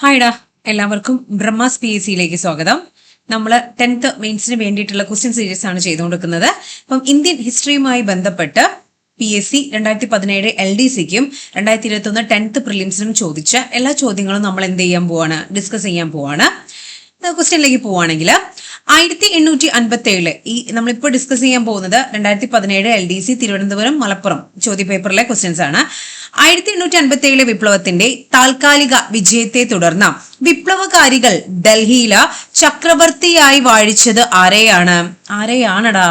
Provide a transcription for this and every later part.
ഹായ്ഡാ എല്ലാവർക്കും Brahma's P S സിയിലേക്ക് സ്വാഗതം. നമ്മൾ ടെൻത്ത് മെയിൻസിന് വേണ്ടിയിട്ടുള്ള ക്വസ്റ്റ്യൻ സീരീസ് ആണ് ചെയ്തുകൊണ്ടിരിക്കുന്നത്. അപ്പം ഇന്ത്യൻ ഹിസ്റ്ററിയുമായി ബന്ധപ്പെട്ട് പി എസ് സി രണ്ടായിരത്തി പതിനേഴ് എൽ ഡി സിക്കും രണ്ടായിരത്തി ഇരുപത്തി ഒന്ന് ടെൻത്ത് പ്രിലിംസിനും ചോദിച്ച എല്ലാ ചോദ്യങ്ങളും നമ്മൾ എന്ത് ചെയ്യാൻ പോവാണ്? ഡിസ്കസ് ചെയ്യാൻ പോവാണ്. ക്വസ്റ്റ്യനിലേക്ക് പോവുകയാണെങ്കിൽ ആയിരത്തി എണ്ണൂറ്റി അൻപത്തി ഏഴ് ഈ നമ്മളിപ്പോൾ ഡിസ്കസ് ചെയ്യാൻ പോകുന്നത് രണ്ടായിരത്തി പതിനേഴ് L D C Thiruvananthapuram Malappuram ചോദ്യപേപ്പറിലെ questions ആണ് ആയിരത്തി എണ്ണൂറ്റി അൻപത്തി ഏഴ് വിപ്ലവത്തിന്റെ താൽക്കാലിക വിജയത്തെ തുടർന്ന് വിപ്ലവകാരികൾ ഡൽഹിയില ചക്രവർത്തിയായി വാഴിച്ചത് ആരെയാണ്? ആരെയാണടാ?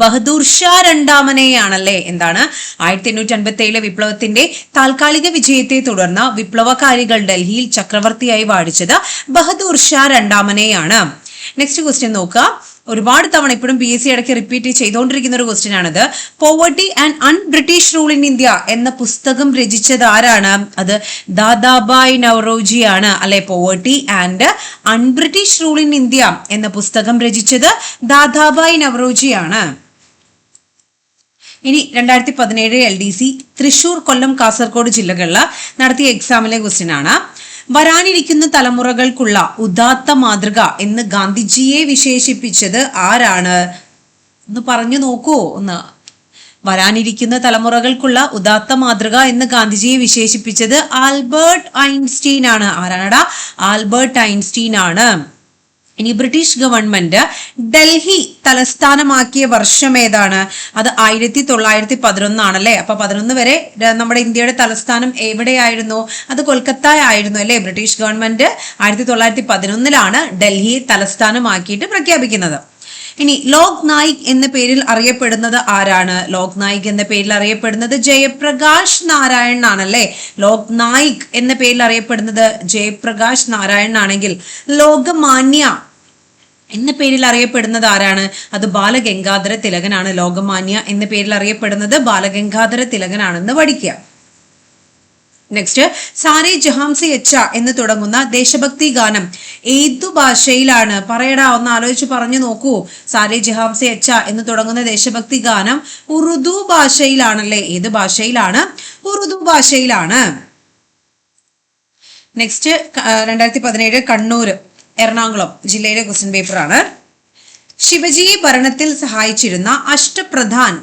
ബഹദൂർ ഷാ രണ്ടാമനെയാണല്ലേ? എന്താണ്? ആയിരത്തി എണ്ണൂറ്റി അൻപത്തി ഏഴിലെ വിപ്ലവത്തിന്റെ താൽക്കാലിക വിജയത്തെ തുടർന്ന് വിപ്ലവകാരികൾ ഡൽഹിയിൽ ചക്രവർത്തിയായി വാഴിച്ചത് ബഹദൂർ ഷാ രണ്ടാമനെയാണ്. നെക്സ്റ്റ് ക്വസ്റ്റ്യൻ നോക്കുക. ഒരുപാട് തവണ ഇപ്പോഴും പി എസ് സി ഇടയ്ക്ക് റിപ്പീറ്റ് ചെയ്തുകൊണ്ടിരിക്കുന്ന ഒരു ക്വസ്റ്റ്യൻ ആണിത്. Poverty and un British rule in India എന്ന പുസ്തകം രചിച്ചത് ആരാണ്? അത് ദാദാബായ് നവറോജി ആണ്. അല്ലെ? Poverty and un British rule in India എന്ന പുസ്തകം രചിച്ചത് ദാദാബായ് നവറോജി ആണ്. ഇനി രണ്ടായിരത്തി പതിനേഴ് L D C Thrissur Kollam Kasaragod ജില്ലകളിൽ നടത്തിയ എക്സാമിലെ ക്വസ്റ്റ്യൻ ആണ്. വരാനിരിക്കുന്ന തലമുറകൾക്കുള്ള ഉദാത്ത മാതൃക എന്ന് ഗാന്ധിജിയെ വിശേഷിപ്പിച്ചത് ആരാണ്? ഒന്ന് പറഞ്ഞു നോക്കൂ ഒന്ന്. വരാനിരിക്കുന്ന തലമുറകൾക്കുള്ള ഉദാത്ത മാതൃക എന്ന് ഗാന്ധിജിയെ വിശേഷിപ്പിച്ചത് ആൽബർട്ട് ഐൻസ്റ്റീൻ ആണ് ആരാണടാ? ആൽബർട്ട് ഐൻസ്റ്റീൻ ആണ് ഇനി ബ്രിട്ടീഷ് ഗവൺമെന്റ് ഡൽഹി തലസ്ഥാനമാക്കിയ വർഷം ഏതാണ്? അത് ആയിരത്തി തൊള്ളായിരത്തി പതിനൊന്നാണല്ലേ അപ്പൊ പതിനൊന്ന് വരെ നമ്മുടെ ഇന്ത്യയുടെ തലസ്ഥാനം എവിടെയായിരുന്നു? അത് കൊൽക്കത്ത ആയിരുന്നു അല്ലേ? ബ്രിട്ടീഷ് ഗവൺമെന്റ് ആയിരത്തി തൊള്ളായിരത്തി പതിനൊന്നിലാണ് ഡൽഹി തലസ്ഥാനമാക്കിയിട്ട് പ്രഖ്യാപിക്കുന്നത്. ഇനി ലോക് നായിക് എന്ന പേരിൽ അറിയപ്പെടുന്നത് ആരാണ്? ലോക് നായിക് എന്ന പേരിൽ അറിയപ്പെടുന്നത് ജയപ്രകാശ് നാരായൺ ആണല്ലേ? ലോക് നായിക് എന്ന പേരിൽ അറിയപ്പെടുന്നത് ജയപ്രകാശ് നാരായൺ ആണെങ്കിൽ ലോകമാന്യ എന്ന പേരിൽ അറിയപ്പെടുന്നത് ആരാണ്? അത് ബാലഗംഗാധര തിലകനാണ്. ലോകമാന്യ എന്ന പേരിൽ അറിയപ്പെടുന്നത് ബാലഗംഗാധര തിലകനാണെന്ന് പഠിക്കുക. നെക്സ്റ്റ് സാരേ ജഹാംസി എച്ച എന്ന് തുടങ്ങുന്ന ദേശഭക്തി ഗാനം ഏതു ഭാഷയിലാണ്? പറയടാ ഒന്ന് ആലോചിച്ച് പറഞ്ഞു നോക്കൂ. സാരേ ജഹാംസി എച്ച എന്ന് തുടങ്ങുന്ന ദേശഭക്തി ഗാനം ഉറുദു ഭാഷയിലാണല്ലേ? ഏത് ഭാഷയിലാണ്? ഉറുദു ഭാഷയിലാണ്. നെക്സ്റ്റ് രണ്ടായിരത്തി പതിനേഴ് കണ്ണൂർ എറണാകുളം ജില്ലയിലെ ക്വസ്റ്റ്യൻ പേപ്പറാണ് ശിവജിയെ ഭരണത്തിൽ സഹായിച്ചിരുന്ന അഷ്ടപ്രധാൻ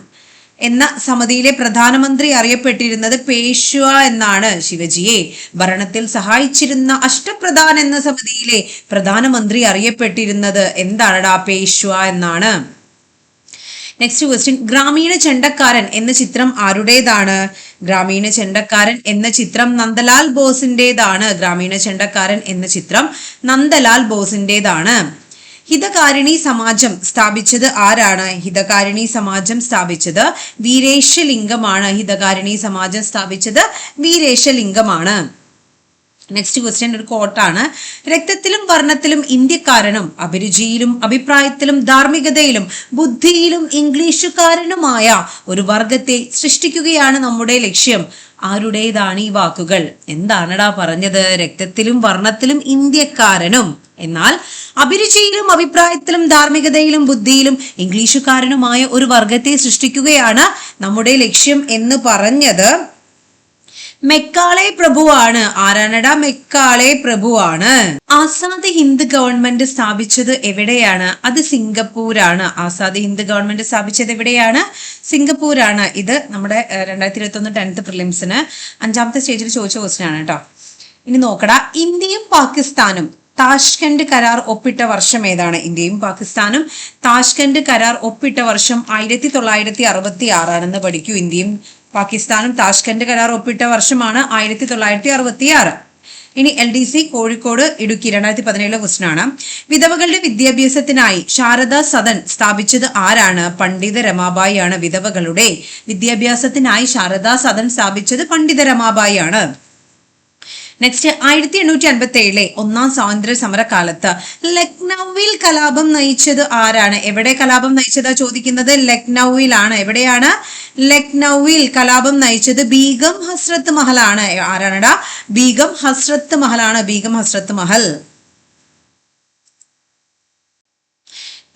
എന്ന സമിതിയിലെ പ്രധാനമന്ത്രി അറിയപ്പെട്ടിരുന്നത് പേഷ്വ എന്നാണ് ശിവജിയെ. ഭരണത്തിൽ സഹായിച്ചിരുന്ന അഷ്ടപ്രധാൻ എന്ന സമിതിയിലെ പ്രധാനമന്ത്രി അറിയപ്പെട്ടിരുന്നത് എന്താണടാ പേഷ്വ എന്നാണ്. നെക്സ്റ്റ് ക്വസ്റ്റ്യൻ ഗ്രാമീണ ചെണ്ടക്കാരൻ എന്ന ചിത്രം ആരുടേതാണ്? ഗ്രാമീണ ചെണ്ടക്കാരൻ എന്ന ചിത്രം നന്ദലാൽ ബോസിന്റെതാണ് ഗ്രാമീണ ചെണ്ടക്കാരൻ എന്ന ചിത്രം നന്ദലാൽ ബോസിന്റേതാണ്. ഹിതകാരിണി സമാജം സ്ഥാപിച്ചത് ആരാണ്? ഹിതകാരിണി സമാജം സ്ഥാപിച്ചത് വീരേശലിംഗമാണ്. ഹിതകാരിണി സമാജം സ്ഥാപിച്ചത് വീരേശലിംഗമാണ്. നെക്സ്റ്റ് ക്വസ്റ്റ്യൻ ഒരു കോട്ടാണ് രക്തത്തിലും വർണത്തിലും ഇന്ത്യക്കാരനും അഭിരുചിയിലും അഭിപ്രായത്തിലും ധാർമ്മികതയിലും ബുദ്ധിയിലും ഇംഗ്ലീഷുകാരനുമായ ഒരു വർഗത്തെ സൃഷ്ടിക്കുകയാണ് നമ്മുടെ ലക്ഷ്യം. ആരുടേതാണ് ഈ വാക്കുകൾ? എന്താണടാ പറഞ്ഞത്? രക്തത്തിലും വർണത്തിലും ഇന്ത്യക്കാരനും. എന്നാൽ അഭിരുചിയിലും അഭിപ്രായത്തിലും ധാർമ്മികതയിലും ബുദ്ധിയിലും ഇംഗ്ലീഷുകാരനുമായ ഒരു വർഗത്തെ സൃഷ്ടിക്കുകയാണ് നമ്മുടെ ലക്ഷ്യം എന്ന് പറഞ്ഞത്. മെക്കാളെ പ്രഭുവാണ്. ആരാണട? മെക്കാളെ പ്രഭുവാണ്. ആസാദ് ഹിന്ദ് ഗവൺമെന്റ് സ്ഥാപിച്ചത് എവിടെയാണ്? അത് സിംഗപ്പൂരാണ്. ആസാദ് ഹിന്ദ് ഗവൺമെന്റ് സ്ഥാപിച്ചത് എവിടെയാണ്? സിംഗപ്പൂരാണ്. ഇത് നമ്മുടെ രണ്ടായിരത്തി ഇരുപത്തി ഒന്ന് ടെൻത്ത് പ്രിലിംസിന് അഞ്ചാമത്തെ സ്റ്റേജിൽ ചോദിച്ച ക്വസ്റ്റ്യൻ ആണ് കേട്ടോ ഇനി നോക്കടാ. ഇന്ത്യയും പാകിസ്ഥാനും താഷ്കണ്ട് കരാർ ഒപ്പിട്ട വർഷം ഏതാണ്? ഇന്ത്യയും പാകിസ്ഥാനും താഷ്കണ്ട് കരാർ ഒപ്പിട്ട വർഷം ആയിരത്തി തൊള്ളായിരത്തി അറുപത്തി ആറാണെന്ന് പഠിക്കൂ. ഇന്ത്യയും പാകിസ്ഥാനും താഷ്കന്റ് കരാർ ഒപ്പിട്ട വർഷമാണ് ആയിരത്തി തൊള്ളായിരത്തി അറുപത്തി ആറ് ഇനി L D C Kozhikode Idukki രണ്ടായിരത്തി പതിനേഴിലെ ക്വസ്റ്റനാണ് വിധവകളുടെ വിദ്യാഭ്യാസത്തിനായി ശാരദ സദൻ സ്ഥാപിച്ചത് ആരാണ്? പണ്ഡിത രമാബായി ആണ് വിധവകളുടെ വിദ്യാഭ്യാസത്തിനായി ശാരദാ സദൻ സ്ഥാപിച്ചത് പണ്ഡിത രമാബായി ആണ് നെക്സ്റ്റ് ആയിരത്തി എണ്ണൂറ്റി അൻപത്തി ഏഴിലെ ഒന്നാം സ്വാതന്ത്ര്യ സമരകാലത്ത് ലക്നൌവിൽ കലാപം നയിച്ചത് ആരാണ്? എവിടെ കലാപം നയിച്ചതാ ചോദിക്കുന്നത്? ലക്നൌവിലാണ്. എവിടെയാണ്? ലക്നൌവിൽ കലാപം നയിച്ചത് ബീഗം ഹസ്രത്ത് മഹലാണ്. ആരാണടാ ബീഗം ഹസ്രത്ത് മഹലാണ്. ബീഗം ഹസ്രത്ത് മഹൽ.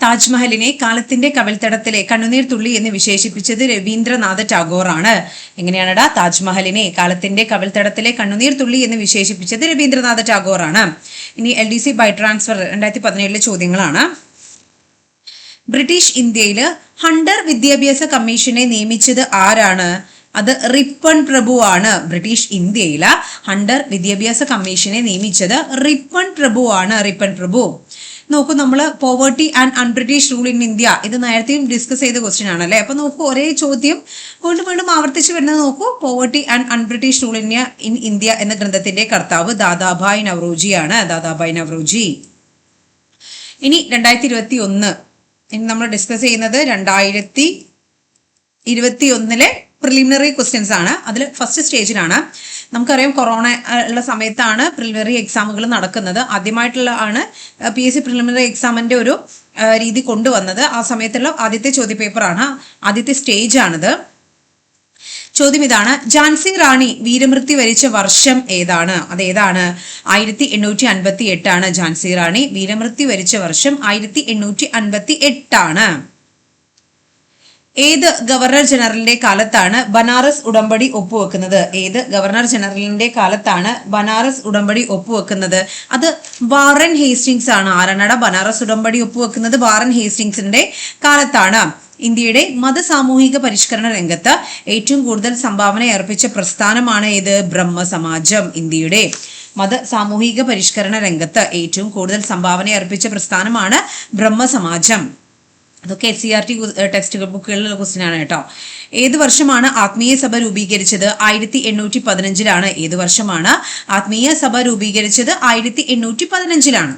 താജ്മഹലിനെ കാലത്തിന്റെ കവൽത്തടത്തിലെ കണ്ണുനീർ തുള്ളി എന്ന് വിശേഷിപ്പിച്ചത് രവീന്ദ്രനാഥ ടാഗോറാണ്. എങ്ങനെയാണടാ താജ്മഹലിനെ കാലത്തിന്റെ കവൽത്തടത്തിലെ കണ്ണുനീർ തുള്ളി എന്ന് വിശേഷിപ്പിച്ചത് രവീന്ദ്രനാഥ ടാഗോറാണ്. ഇനി L D C by transfer രണ്ടായിരത്തി പതിനേഴിലെ ചോദ്യങ്ങളാണ്. ബ്രിട്ടീഷ് ഇന്ത്യയിൽ ഹണ്ടർ വിദ്യാഭ്യാസ കമ്മീഷനെ നിയമിച്ചത് ആരാണ്? അത് റിപ്പൺ പ്രഭു ആണ് ബ്രിട്ടീഷ് ഇന്ത്യയില ഹണ്ടർ വിദ്യാഭ്യാസ കമ്മീഷനെ നിയമിച്ചത് റിപ്പൺ പ്രഭു ആണ് റിപ്പൺ പ്രഭു. നോക്കൂ നമ്മൾ poverty and un British rule in India ഇത് നേരത്തെയും ഡിസ്കസ് ചെയ്ത ക്വസ്റ്റ്യൻ ആണല്ലേ അല്ലേ? അപ്പൊ നോക്കൂ ഒരേ ചോദ്യം വീണ്ടും വീണ്ടും ആവർത്തിച്ച് വരുന്നത് നോക്കൂ. Poverty and un British rule in in India എന്ന ഗ്രന്ഥത്തിന്റെ കർത്താവ് ദാദാഭായ് നവറോജി ആണ് ദാദാഭായ് നവറോജി. ഇനി രണ്ടായിരത്തി ഇരുപത്തി ഒന്ന് ഇനി നമ്മൾ ഡിസ്കസ് ചെയ്യുന്നത് രണ്ടായിരത്തി ഇരുപത്തി ഒന്നിലെ പ്രിലിമിനറി ക്വസ്റ്റ്യൻസ് ആണ് അതിൽ ഫസ്റ്റ് സ്റ്റേജിലാണ് നമുക്കറിയാം കൊറോണ ഉള്ള സമയത്താണ് പ്രിലിമിനറി എക്സാമുകൾ നടക്കുന്നത്. ആദ്യമായിട്ടുള്ള ആണ് പി എസ് സി പ്രിലിമിനറി എക്സാമിന്റെ ഒരു രീതി കൊണ്ടുവന്നത്. ആ സമയത്തുള്ള ആദ്യത്തെ ചോദ്യപേപ്പറാണ്. ആദ്യത്തെ സ്റ്റേജ് ആണിത് ചോദ്യം ഇതാണ്. ജാൻസിംഗ് റാണി വീരമൃത്യു വരിച്ച വർഷം ഏതാണ്? അതേതാണ്? ആയിരത്തി എണ്ണൂറ്റി അൻപത്തി എട്ടാണ് ജാൻസി റാണി വീരമൃത്യു വരിച്ച വർഷം ആയിരത്തി എണ്ണൂറ്റി അൻപത്തി എട്ടാണ് ഏത് ഗവർണർ ജനറലിന്റെ കാലത്താണ് ബനാറസ് ഉടമ്പടി ഒപ്പുവെക്കുന്നത്? ഏത് ഗവർണർ ജനറലിന്റെ കാലത്താണ് ബനാറസ് ഉടമ്പടി ഒപ്പുവെക്കുന്നത്? അത് വാറൻ ഹേസ്റ്റിങ്സ് ആണ്. ആരാണട ബനാറസ് ഉടമ്പടി ഒപ്പുവെക്കുന്നത്? വാറൻ ഹേസ്റ്റിങ്സിന്റെ കാലത്താണ്. ഇന്ത്യയുടെ മതസാമൂഹിക പരിഷ്കരണ രംഗത്ത് ഏറ്റവും കൂടുതൽ സംഭാവന അർപ്പിച്ച പ്രസ്ഥാനമാണ് ഏത്? ബ്രഹ്മസമാജം. ഇന്ത്യയുടെ മത സാമൂഹിക പരിഷ്കരണ രംഗത്ത് ഏറ്റവും കൂടുതൽ സംഭാവന അർപ്പിച്ച പ്രസ്ഥാനമാണ് ബ്രഹ്മസമാജം. അതൊക്കെ S C R T text ബുക്കുകളിലുള്ള question ആണ് കേട്ടോ. ഏത് വർഷമാണ് ആത്മീയ സഭ രൂപീകരിച്ചത്? ആയിരത്തി എണ്ണൂറ്റി പതിനഞ്ചിലാണ് ഏത് വർഷമാണ് ആത്മീയ സഭ രൂപീകരിച്ചത്? ആയിരത്തി എണ്ണൂറ്റി പതിനഞ്ചിലാണ്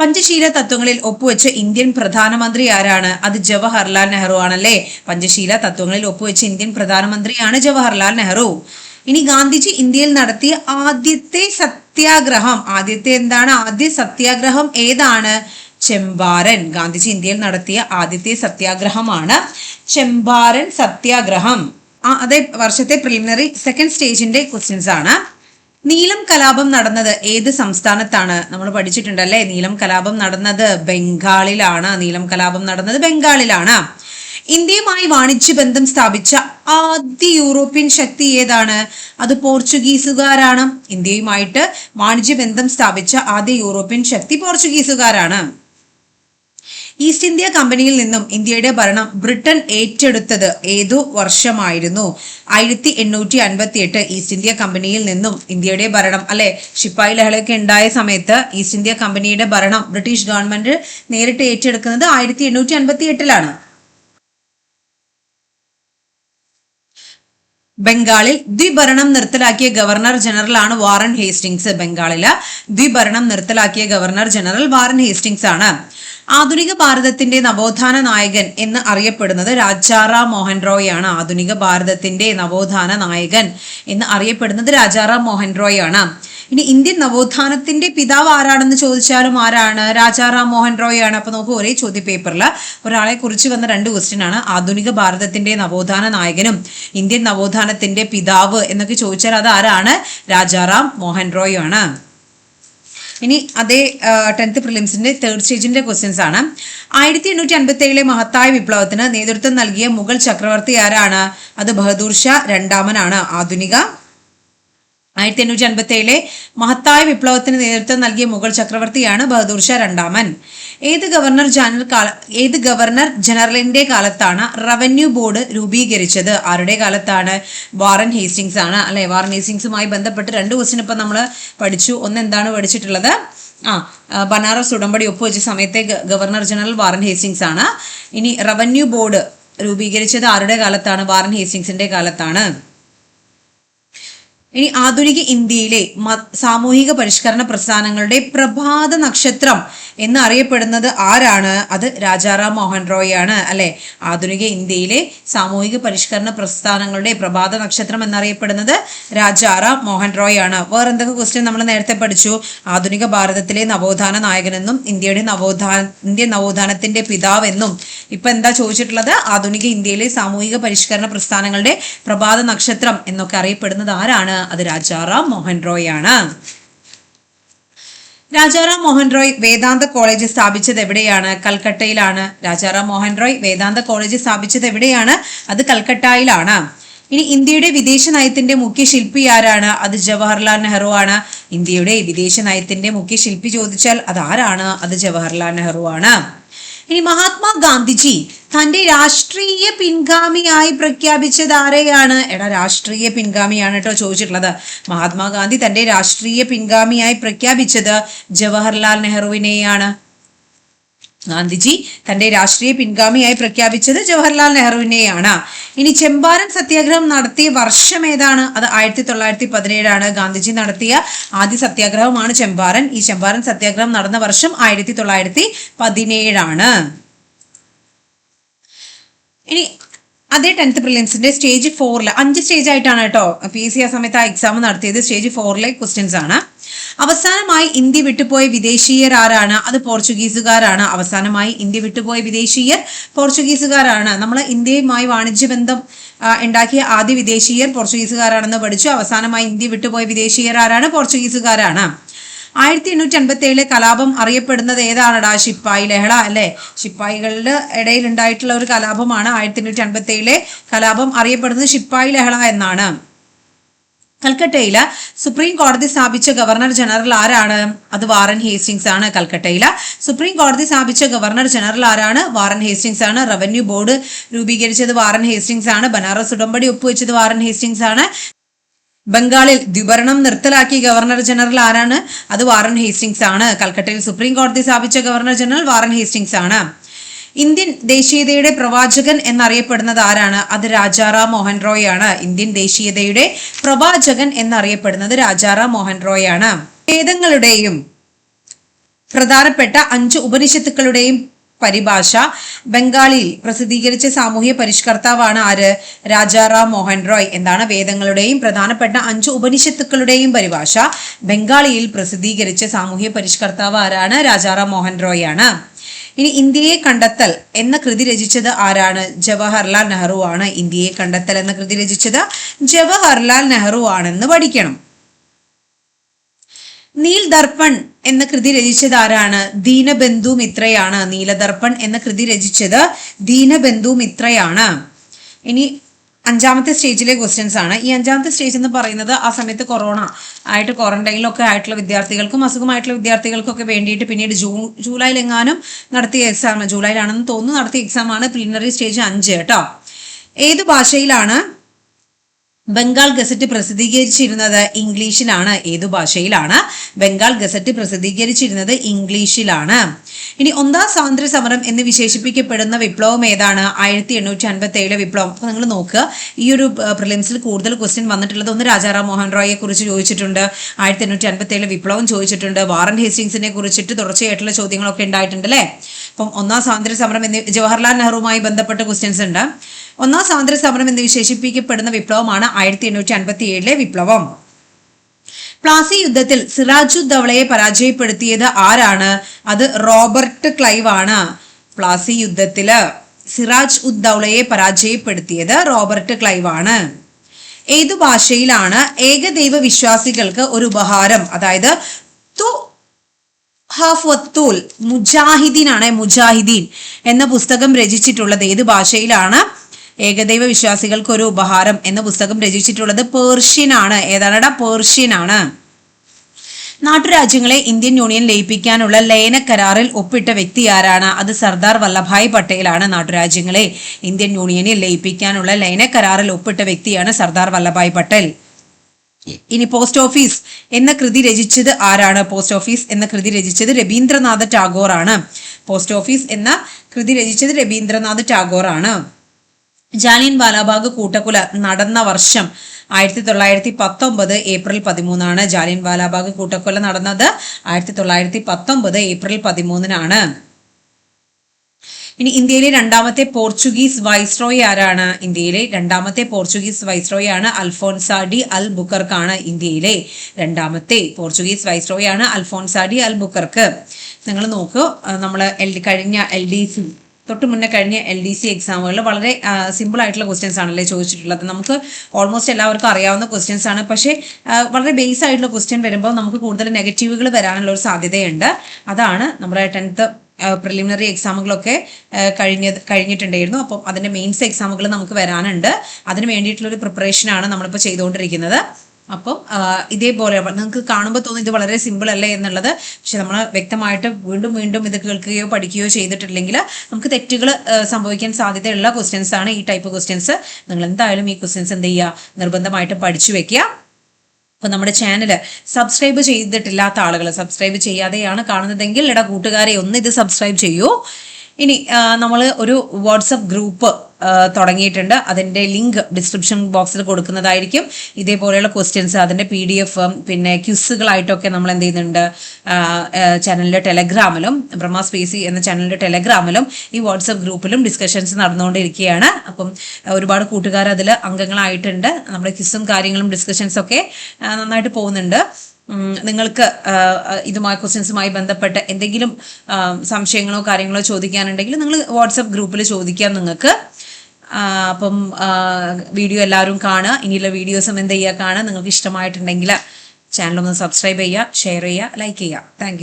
പഞ്ചശീല തത്വങ്ങളിൽ ഒപ്പുവെച്ച ഇന്ത്യൻ പ്രധാനമന്ത്രി ആരാണ്? അത് ജവഹർലാൽ നെഹ്റു ആണല്ലേ? പഞ്ചശീല തത്വങ്ങളിൽ ഒപ്പുവെച്ച ഇന്ത്യൻ പ്രധാനമന്ത്രിയാണ് ജവഹർലാൽ നെഹ്റു. ഇനി ഗാന്ധിജി ഇന്ത്യയിൽ നടത്തിയ ആദ്യത്തെ സത്യാഗ്രഹം. ആദ്യത്തെ എന്താണ്? ആദ്യ സത്യാഗ്രഹം ഏതാണ്? ചെമ്പാരൻ. ഗാന്ധിജി ഇന്ത്യയിൽ നടത്തിയ ആദ്യത്തെ സത്യാഗ്രഹമാണ് ചെമ്പാരൻ സത്യാഗ്രഹം. അതേ വർഷത്തെ പ്രിലിമിനറി സെക്കൻഡ് സ്റ്റേജിന്റെ ക്വസ്റ്റ്യൻസ് ആണ്. നീലം കലാപം നടന്നത് ഏത് സംസ്ഥാനത്താണ്? നമ്മൾ പഠിച്ചിട്ടുണ്ടല്ലേ? നീലം കലാപം നടന്നത് ബംഗാളിലാണ്. നീലം കലാപം നടന്നത് ബംഗാളിലാണ്. ഇന്ത്യയുമായി വാണിജ്യ ബന്ധം സ്ഥാപിച്ച ആദ്യ യൂറോപ്യൻ ശക്തി ഏതാണ്? അത് പോർച്ചുഗീസുകാരാണ്. ഇന്ത്യയുമായിട്ട് വാണിജ്യ ബന്ധം സ്ഥാപിച്ച ആദ്യ യൂറോപ്യൻ ശക്തി പോർച്ചുഗീസുകാരാണ്. ഈസ്റ്റ് ഇന്ത്യ കമ്പനിയിൽ നിന്നും ഇന്ത്യയുടെ ഭരണം ബ്രിട്ടൻ ഏറ്റെടുത്തത് ഏതു വർഷമായിരുന്നു? ആയിരത്തി എണ്ണൂറ്റി അൻപത്തി എട്ട് ഈസ്റ്റ് ഇന്ത്യ കമ്പനിയിൽ നിന്നും ഇന്ത്യയുടെ ഭരണം അല്ലെ? ഷിപ്പായി ലഹളയൊക്കെ ഉണ്ടായ സമയത്ത് ഈസ്റ്റ് ഇന്ത്യ കമ്പനിയുടെ ഭരണം ബ്രിട്ടീഷ് ഗവൺമെന്റ് നേരിട്ട് ഏറ്റെടുക്കുന്നത് ആയിരത്തി എണ്ണൂറ്റി അൻപത്തി എട്ടിലാണ് ബംഗാളിൽ ദ്വിഭരണം നിർത്തലാക്കിയ ഗവർണർ ജനറൽ ആണ് വാറൻ ഹേസ്റ്റിങ്സ് ബംഗാളിൽ. ദ്വിഭരണം നിർത്തലാക്കിയ ഗവർണർ ജനറൽ വാറൻ ഹേസ്റ്റിങ്സ് ആണ്. ആധുനിക ഭാരതത്തിന്റെ നവോത്ഥാന നായകൻ എന്ന് അറിയപ്പെടുന്നത് രാജാറാം മോഹൻ റോയ് ആണ് ആധുനിക ഭാരതത്തിന്റെ നവോത്ഥാന നായകൻ എന്ന് അറിയപ്പെടുന്നത് രാജാറാം മോഹൻ റോയ് ആണ് ഇനി ഇന്ത്യൻ നവോത്ഥാനത്തിന്റെ പിതാവ് ആരാണെന്ന് ചോദിച്ചാലും ആരാണ്? രാജാറാം മോഹൻ റോയ് ആണ് അപ്പൊ നോക്കൂ ഒരേ ചോദ്യ പേപ്പറിൽ ഒരാളെ കുറിച്ച് വന്ന രണ്ട് ക്വസ്റ്റ്യൻ ആണ്. ആധുനിക ഭാരതത്തിന്റെ നവോത്ഥാന നായകനും ഇന്ത്യൻ നവോത്ഥാനത്തിന്റെ പിതാവ് എന്നൊക്കെ ചോദിച്ചാൽ അത് ആരാണ്? രാജാറാം മോഹൻ റോയ് ആണ് ഇനി അതേ ടെൻത്ത് പ്രിലിംസിന്റെ തേർഡ് സ്റ്റേജിന്റെ ക്വസ്റ്റ്യൻസ് ആണ്. ആയിരത്തി എണ്ണൂറ്റി അൻപത്തി ഏഴിലെ മഹത്തായ വിപ്ലവത്തിന് നേതൃത്വം നൽകിയ മുഗൾ ചക്രവർത്തി ആരാണ്? അത് ബഹദൂർ ഷാ രണ്ടാമനാണ്. ആധുനിക ആയിരത്തി എണ്ണൂറ്റി അൻപത്തി ഏഴിലെ മഹത്തായ വിപ്ലവത്തിന് നേതൃത്വം നൽകിയ മുഗൾ ചക്രവർത്തിയാണ് ബഹദൂർ ഷാ രണ്ടാമൻ. ഏത് ഗവർണർ ജനറൽ കാല ഏത് ഗവർണർ ജനറലിന്റെ കാലത്താണ് റവന്യൂ ബോർഡ് രൂപീകരിച്ചത്? ആരുടെ കാലത്താണ്? വാറൻ ഹേസ്റ്റിങ്സ് ആണ് അല്ലെ? വാറൻ ഹേസ്റ്റിങ്സുമായി ബന്ധപ്പെട്ട് രണ്ട് ക്വസ്റ്റിൻ ഇപ്പം നമ്മൾ പഠിച്ചു. ഒന്ന് എന്താണ് പഠിച്ചിട്ടുള്ളത്? ആ, ബനാറസ് ഉടമ്പടി ഒപ്പുവെച്ച സമയത്തെ ഗവർണർ ജനറൽ വാറൻ ഹേസ്റ്റിങ്സ് ആണ്. ഇനി റവന്യൂ ബോർഡ് രൂപീകരിച്ചത് ആരുടെ കാലത്താണ്? വാറൻ ഹേസ്റ്റിങ്സിന്റെ കാലത്താണ്. ഇനി ആധുനിക ഇന്ത്യയിലെ സാമൂഹിക പരിഷ്കരണ പ്രസ്ഥാനങ്ങളുടെ പ്രഭാത നക്ഷത്രം എന്ന് അറിയപ്പെടുന്നത് ആരാണ്? അത് രാജാറാം മോഹൻ റോയ് ആണ് അല്ലെ? ആധുനിക ഇന്ത്യയിലെ സാമൂഹിക പരിഷ്കരണ പ്രസ്ഥാനങ്ങളുടെ പ്രഭാത നക്ഷത്രം എന്നറിയപ്പെടുന്നത് രാജാറാം മോഹൻ റോയ് ആണ്. വേറെ എന്തൊക്കെ ക്വസ്റ്റ്യൻ നമ്മൾ നേരത്തെ പഠിച്ചു? ആധുനിക ഭാരതത്തിലെ നവോത്ഥാന നായകനെന്നും ഇന്ത്യയുടെ നവോത്ഥാന ഇന്ത്യൻ നവോത്ഥാനത്തിന്റെ പിതാവെന്നും. ഇപ്പൊ എന്താ ചോദിച്ചിട്ടുള്ളത്? ആധുനിക ഇന്ത്യയിലെ സാമൂഹിക പരിഷ്കരണ പ്രസ്ഥാനങ്ങളുടെ പ്രഭാത നക്ഷത്രം എന്നൊക്കെ അറിയപ്പെടുന്നത് ആരാണ്? അത് രാജാറാം മോഹൻ റോയ് ആണ്. രാജാറാം മോഹൻ റോയ് വേദാന്ത കോളേജ് സ്ഥാപിച്ചത് എവിടെയാണ്? കൽക്കട്ടയിലാണ്. രാജാറാം മോഹൻ റോയ് വേദാന്ത കോളേജ് സ്ഥാപിച്ചത് എവിടെയാണ്? അത് കൽക്കട്ടയിലാണ്. ഇനി ഇന്ത്യയുടെ വിദേശ നയത്തിന്റെ മുഖ്യ ശില്പി ആരാണ്? അത് ജവഹർലാൽ നെഹ്റു ആണ്. ഇന്ത്യയുടെ വിദേശ നയത്തിന്റെ മുഖ്യ ശില്പി ചോദിച്ചാൽ അത് ആരാണ്? അത് ജവഹർലാൽ നെഹ്റു ആണ്. ഇനി മഹാത്മാ ഗാന്ധിജി തന്റെ രാഷ്ട്രീയ പിൻഗാമിയായി പ്രഖ്യാപിച്ചത് ആരെയാണ്? എടാ രാഷ്ട്രീയ പിൻഗാമിയാണ് കേട്ടോ ചോദിച്ചിട്ടുള്ളത്. മഹാത്മാഗാന്ധി തന്റെ രാഷ്ട്രീയ പിൻഗാമിയായി പ്രഖ്യാപിച്ചത് ജവഹർലാൽ നെഹ്റുവിനെയാണ്. ഗാന്ധിജി തന്റെ രാഷ്ട്രീയ പിൻഗാമിയായി പ്രഖ്യാപിച്ചത് ജവഹർലാൽ നെഹ്റുവിനെയാണ്. ഇനി ചെമ്പാരൻ സത്യാഗ്രഹം നടത്തിയ വർഷം ഏതാണ്? അത് ആയിരത്തി തൊള്ളായിരത്തി പതിനേഴാണ് ഗാന്ധിജി നടത്തിയ ആദ്യ സത്യാഗ്രഹമാണ് ചെമ്പാരൻ. ഈ ചെമ്പാരൻ സത്യാഗ്രഹം നടന്ന വർഷം ആയിരത്തി തൊള്ളായിരത്തി പതിനേഴാണ് ഇനി അതേ ടെൻത്ത് പ്രിലിംസിന്റെ സ്റ്റേജ് ഫോറിൽ അഞ്ച് സ്റ്റേജ് ആയിട്ടാണ് കേട്ടോ പി എസ് സി ആ സമയത്ത് ആ എക്സാം നടത്തിയത്. സ്റ്റേജ് ഫോറിലെ ക്വസ്റ്റ്യൻസ് ആണ്. അവസാനമായി ഇന്ത്യ വിട്ടുപോയ വിദേശീയർ ആരാണ്? അത് പോർച്ചുഗീസുകാരാണ്. അവസാനമായി ഇന്ത്യ വിട്ടുപോയ വിദേശീയർ പോർച്ചുഗീസുകാരാണ്. നമ്മൾ ഇന്ത്യയുമായി വാണിജ്യ ബന്ധം ഉണ്ടാക്കിയ ആദ്യ വിദേശീയർ പോർച്ചുഗീസുകാരാണെന്ന് പഠിച്ചു. അവസാനമായി ഇന്ത്യ വിട്ടുപോയ വിദേശീയർ ആരാണ്? പോർച്ചുഗീസുകാരാണ്. ആയിരത്തി എണ്ണൂറ്റി അൻപത്തി ഏഴിലെ കലാപം അറിയപ്പെടുന്നത് ഏതാണടാ ശിപ്പായി ലഹള അല്ലേ? ശിപ്പായികളുടെ ഇടയിൽ ഉണ്ടായിട്ടുള്ള ഒരു കലാപമാണ് ആയിരത്തി എണ്ണൂറ്റി അൻപത്തി ഏഴിലെ കലാപം അറിയപ്പെടുന്നത് ശിപ്പായി ലഹള എന്നാണ്. കൽക്കട്ടയിൽ സുപ്രീം കോടതി സ്ഥാപിച്ച ഗവർണർ ജനറൽ ആരാണ്? അത് വാറൻ ഹേസ്റ്റിങ്സ് ആണ് കൽക്കട്ടയിൽ. സുപ്രീം കോടതി സ്ഥാപിച്ച ഗവർണർ ജനറൽ ആരാണ്? വാറൻ ഹേസ്റ്റിങ്സ് ആണ്. റവന്യൂ ബോർഡ് രൂപീകരിച്ചത് വാറൻ ഹേസ്റ്റിങ്സ് ആണ്. ബനാറസ് ഉടമ്പടി ഒപ്പുവെച്ചത് വാറൻ ഹേസ്റ്റിങ്സ് ആണ്. ബംഗാളിൽ ദ്വിഭരണം നിർത്തലാക്കിയ ഗവർണർ ജനറൽ ആരാണ്? അത് വാറൻ ഹേസ്റ്റിംഗ്സ് ആണ്. കൽക്കട്ടയിൽ സുപ്രീം കോടതി സ്ഥാപിച്ച ഗവർണർ ജനറൽ വാറൻ ഹേസ്റ്റിംഗ്സ് ആണ്. ഇന്ത്യൻ ദേശീയതയുടെ പ്രവാചകൻ എന്നറിയപ്പെടുന്നത് ആരാണ്? അത് രാജാറാം മോഹൻ റോയ് ആണ്. ഇന്ത്യൻ ദേശീയതയുടെ പ്രവാചകൻ എന്നറിയപ്പെടുന്നത് രാജാറാം മോഹൻ റോയ് ആണ്. വേദങ്ങളുടെയും പ്രധാനപ്പെട്ട അഞ്ച് ഉപനിഷത്തുക്കളുടെയും പരിഭാഷ. ബംഗാളിയിൽ പ്രസിദ്ധീകരിച്ച സാമൂഹ്യ പരിഷ്കർത്താവാണ് ആര്? രാജാറാം മോഹൻ റോയ്. എന്താണ് വേദങ്ങളുടെയും പ്രധാനപ്പെട്ട അഞ്ച് ഉപനിഷത്തുക്കളുടെയും പരിഭാഷ? ബംഗാളിയിൽ പ്രസിദ്ധീകരിച്ച സാമൂഹ്യ പരിഷ്കർത്താവ് ആരാണ്? രാജാറാം മോഹൻ റോയ് ആണ്. ഇനി ഇന്ത്യയെ കണ്ടെത്തൽ എന്ന കൃതി രചിച്ചത് ആരാണ്? ജവഹർലാൽ നെഹ്റു ആണ് ഇന്ത്യയെ കണ്ടെത്തൽ എന്ന കൃതി രചിച്ചത് ജവഹർലാൽ നെഹ്റു ആണെന്ന് പഠിക്കണം. നീൽ ദർപ്പൺ എന്ന കൃതി രചിച്ചത് ആരാണ്? ദീനബന്ധു മിത്രയാണ്. നീലദർപ്പൺ എന്ന കൃതി രചിച്ചത് ദീനബന്ധു മിത്രയാണ്. ഇനി അഞ്ചാമത്തെ സ്റ്റേജിലെ ക്വസ്റ്റ്യൻസ് ആണ്. ഈ അഞ്ചാമത്തെ സ്റ്റേജ് എന്ന് പറയുന്നത് ആ സമയത്ത് കൊറോണ ആയിട്ട് ക്വാറന്റൈനിലൊക്കെ ആയിട്ടുള്ള വിദ്യാർത്ഥികൾക്കും അസുഖമായിട്ടുള്ള വിദ്യാർത്ഥികൾക്കൊക്കെ വേണ്ടിയിട്ട് പിന്നീട് ജൂൺ ജൂലൈയിൽ എങ്ങാനും നടത്തിയ എക്സാം ജൂലൈയിലാണെന്ന് തോന്നുന്നു നടത്തിയ എക്സാം ആണ്. പ്രീലിമിനറി സ്റ്റേജ് അഞ്ച് കേട്ടോ. ഏത് ഭാഷയിലാണ് ബംഗാൾ ഗസറ്റ് പ്രസിദ്ധീകരിച്ചിരുന്നത് ഇംഗ്ലീഷിലാണ് ഏതു ഭാഷയിലാണ്? ബംഗാൾ ഗസറ്റ് പ്രസിദ്ധീകരിച്ചിരുന്നത് ഇംഗ്ലീഷിലാണ്. ഇനി ഒന്നാം സ്വാതന്ത്ര്യ സമരം എന്ന് വിശേഷിപ്പിക്കപ്പെടുന്ന വിപ്ലവം ഏതാണ്? ആയിരത്തി എണ്ണൂറ്റി അൻപത്തി ഏഴിലെ വിപ്ലവം. അപ്പൊ നിങ്ങൾ നോക്കുക ഈ ഒരു പ്രിലിംസിൽ കൂടുതൽ ക്വസ്റ്റ്യൻ വന്നിട്ടുള്ളത് ഒന്ന് രാജാറാം മോഹൻ റോയെ കുറിച്ച് ചോദിച്ചിട്ടുണ്ട്. ആയിരത്തി എണ്ണൂറ്റി അൻപത്തി ഏഴിലെ വിപ്ലവം ചോദിച്ചിട്ടുണ്ട്. വാറൻ ഹേസ്റ്റിങ്സിനെ കുറിച്ചിട്ട് തുടർച്ചയായിട്ടുള്ള ചോദ്യങ്ങളൊക്കെ ഉണ്ടായിട്ടുണ്ട് അല്ലേ? അപ്പം ഒന്നാം സ്വാതന്ത്ര്യ സമരം എന്ന് ജവഹർലാൽ നെഹ്റുവുമായി ബന്ധപ്പെട്ട ക്വസ്റ്റ്യൻസ് ഉണ്ട്. ഒന്നാം സ്വാതന്ത്ര്യ സമരം എന്ന് വിശേഷിപ്പിക്കപ്പെടുന്ന വിപ്ലവമാണ് ആയിരത്തി എണ്ണൂറ്റി അൻപത്തി ഏഴിലെ വിപ്ലവം. പ്ലാസി യുദ്ധത്തിൽ സിറാജു ദവളയെ പരാജയപ്പെടുത്തിയത് ആരാണ്? അത് റോബർട്ട് ക്ലൈവ് ആണ്. പ്ലാസി യുദ്ധത്തിൽ സിറാജ് ഉദ്ദവളയെ പരാജയപ്പെടുത്തിയത് റോബർട്ട് ക്ലൈവ് ആണ്. ഏതു ഭാഷയിലാണ് ഏകദൈവ വിശ്വാസികൾക്ക് ഒരു ഉപഹാരം? അതായത് തു മുജാഹിദീൻ ആണ് മുജാഹിദീൻ എന്ന പുസ്തകം രചിച്ചിട്ടുള്ളത്. ഏത് ഭാഷയിലാണ്? ഏകദൈവ വിശ്വാസികൾക്ക് ഒരു ഉപഹാരം എന്ന പുസ്തകം രചിച്ചിട്ടുള്ളത് പേർഷ്യൻ ആണ് ഏതാണടാ? പേർഷ്യൻ ആണ് നാട്ടുരാജ്യങ്ങളെ ഇന്ത്യൻ യൂണിയൻ ലയിപ്പിക്കാനുള്ള ലയന കരാറിൽ ഒപ്പിട്ട വ്യക്തി ആരാണ്? അത് സർദാർ വല്ലഭായ് പട്ടേലാണ് നാട്ടുരാജ്യങ്ങളെ ഇന്ത്യൻ യൂണിയനിൽ ലയിപ്പിക്കാനുള്ള ലയന കരാറിൽ ഒപ്പിട്ട വ്യക്തിയാണ് സർദാർ വല്ലഭായ് പട്ടേൽ. ഇനി പോസ്റ്റ് ഓഫീസ് എന്ന കൃതി രചിച്ചത് ആരാണ്? പോസ്റ്റ് ഓഫീസ് എന്ന കൃതി രചിച്ചത് രവീന്ദ്രനാഥ ടാഗോർ ആണ് പോസ്റ്റ് ഓഫീസ് എന്ന കൃതി രചിച്ചത് രവീന്ദ്രനാഥ് ടാഗോർ ആണ് ജാലിയൻ വാലാബാഗ് കൂട്ടക്കൊല നടന്ന വർഷം ആയിരത്തി തൊള്ളായിരത്തി പത്തൊമ്പത് ഏപ്രിൽ പതിമൂന്നാണ് ജാലിയൻ വാലാബാഗ് കൂട്ടക്കൊല നടന്നത്. ആയിരത്തി തൊള്ളായിരത്തി പത്തൊമ്പത് ഏപ്രിൽ പതിമൂന്നിനാണ്. ഇനി ഇന്ത്യയിലെ രണ്ടാമത്തെ പോർച്ചുഗീസ് വൈസ്രോയ് ആരാണ്? ഇന്ത്യയിലെ രണ്ടാമത്തെ പോർച്ചുഗീസ് വൈസ്രോയ് ആണ് അൽഫോൻസാഡി അൽ ബുക്കർക്കാണ് ഇന്ത്യയിലെ രണ്ടാമത്തെ പോർച്ചുഗീസ് വൈസ്രോയ് ആണ് അൽഫോൻസാഡി അൽ ബുക്കർക്ക് നിങ്ങൾ നോക്കൂ നമ്മൾ എൽ കഴിഞ്ഞ എൽ ഡി സി തൊട്ട് മുന്നേ കഴിഞ്ഞ എൽ ഡി സി എക്സാമുകളിൽ വളരെ സിമ്പിൾ ആയിട്ടുള്ള ക്വസ്റ്റ്യൻസ് ആണല്ലേ ചോദിച്ചിട്ടുള്ളത്. നമുക്ക് ഓൾമോസ്റ്റ് എല്ലാവർക്കും അറിയാവുന്ന ക്വസ്റ്റ്യൻസ് ആണ്. പക്ഷേ വളരെ ബേസ് ആയിട്ടുള്ള ക്വസ്റ്റ്യൻ വരുമ്പോൾ നമുക്ക് കൂടുതൽ നെഗറ്റീവുകൾ വരാനുള്ള ഒരു സാധ്യതയുണ്ട്. അതാണ് നമ്മുടെ ടെൻത്ത് പ്രിലിമിനറി എക്സാമുകളൊക്കെ കഴിഞ്ഞ കഴിഞ്ഞിട്ടുണ്ടായിരുന്നു. അപ്പം അതിന്റെ മെയിൻസ് എക്സാമുകൾ നമുക്ക് വരാനുണ്ട്. അതിന് വേണ്ടിയിട്ടുള്ളൊരു പ്രിപ്പറേഷനാണ് നമ്മളിപ്പോൾ ചെയ്തുകൊണ്ടിരിക്കുന്നത്. അപ്പം ഇതേപോലെ നിങ്ങൾക്ക് കാണുമ്പോൾ തോന്നും ഇത് വളരെ സിമ്പിൾ അല്ലേ എന്നുള്ളത്. പക്ഷെ നമ്മൾ വ്യക്തമായിട്ട് വീണ്ടും വീണ്ടും ഇത് കേൾക്കുകയോ പഠിക്കുകയോ ചെയ്തിട്ടില്ലെങ്കിൽ നമുക്ക് തെറ്റുകൾ സംഭവിക്കാൻ സാധ്യതയുള്ള ക്വസ്റ്റ്യൻസ് ആണ് ഈ ടൈപ്പ് ക്വസ്റ്റ്യൻസ് നിങ്ങൾ എന്തായാലും ഈ ക്വസ്റ്റ്യൻസ് എന്ത് ചെയ്യുക നിർബന്ധമായിട്ട് പഠിച്ചു വെക്കുക. അപ്പോൾ നമ്മുടെ ചാനൽ സബ്സ്ക്രൈബ് ചെയ്തിട്ടില്ലാത്ത ആളുകൾ സബ്സ്ക്രൈബ് ചെയ്യാതെയാണ് കാണുന്നതെങ്കിൽ ഇട കൂട്ടുകാരെ ഒന്ന് ഇത് സബ്സ്ക്രൈബ് ചെയ്യൂ. ഇനി നമ്മൾ ഒരു വാട്സപ്പ് ഗ്രൂപ്പ് തുടങ്ങിയിട്ടുണ്ട്. അതിന്റെ ലിങ്ക് ഡിസ്ക്രിപ്ഷൻ ബോക്സിൽ കൊടുക്കുന്നതായിരിക്കും. ഇതേപോലെയുള്ള ക്വസ്റ്റ്യൻസ് അതിന്റെ പി ഡി എഫ് പിന്നെ ക്യുസുകളായിട്ടൊക്കെ നമ്മൾ എന്ത് ചെയ്യുന്നുണ്ട് ചാനലിന്റെ ടെലഗ്രാമിലും ബ്രഹ്മ സ്പേസി എന്ന ചാനലിന്റെ ടെലഗ്രാമിലും ഈ വാട്സപ്പ് ഗ്രൂപ്പിലും ഡിസ്കഷൻസ് നടന്നുകൊണ്ടിരിക്കുകയാണ്. അപ്പം ഒരുപാട് കൂട്ടുകാർ അതിൽ അംഗങ്ങളായിട്ടുണ്ട്. നമ്മുടെ ക്യുസും കാര്യങ്ങളും ഡിസ്കഷൻസ് ഒക്കെ നന്നായിട്ട് പോകുന്നുണ്ട്. നിങ്ങൾക്ക് ഇതുമായി ക്വസ്റ്റ്യൻസുമായി ബന്ധപ്പെട്ട് എന്തെങ്കിലും സംശയങ്ങളോ കാര്യങ്ങളോ ചോദിക്കാനുണ്ടെങ്കിൽ നിങ്ങൾ വാട്സപ്പ് ഗ്രൂപ്പിൽ ചോദിക്കാം നിങ്ങൾക്ക്. അപ്പം വീഡിയോ എല്ലാവരും കാണുക. ഇനിയുള്ള വീഡിയോസും എന്ത് ചെയ്യുക കാണുക. നിങ്ങൾക്ക് ഇഷ്ടമായിട്ടുണ്ടെങ്കിൽ ചാനൽ ഒന്ന് സബ്സ്ക്രൈബ് ചെയ്യുക ഷെയർ ചെയ്യുക ലൈക്ക് ചെയ്യുക. താങ്ക്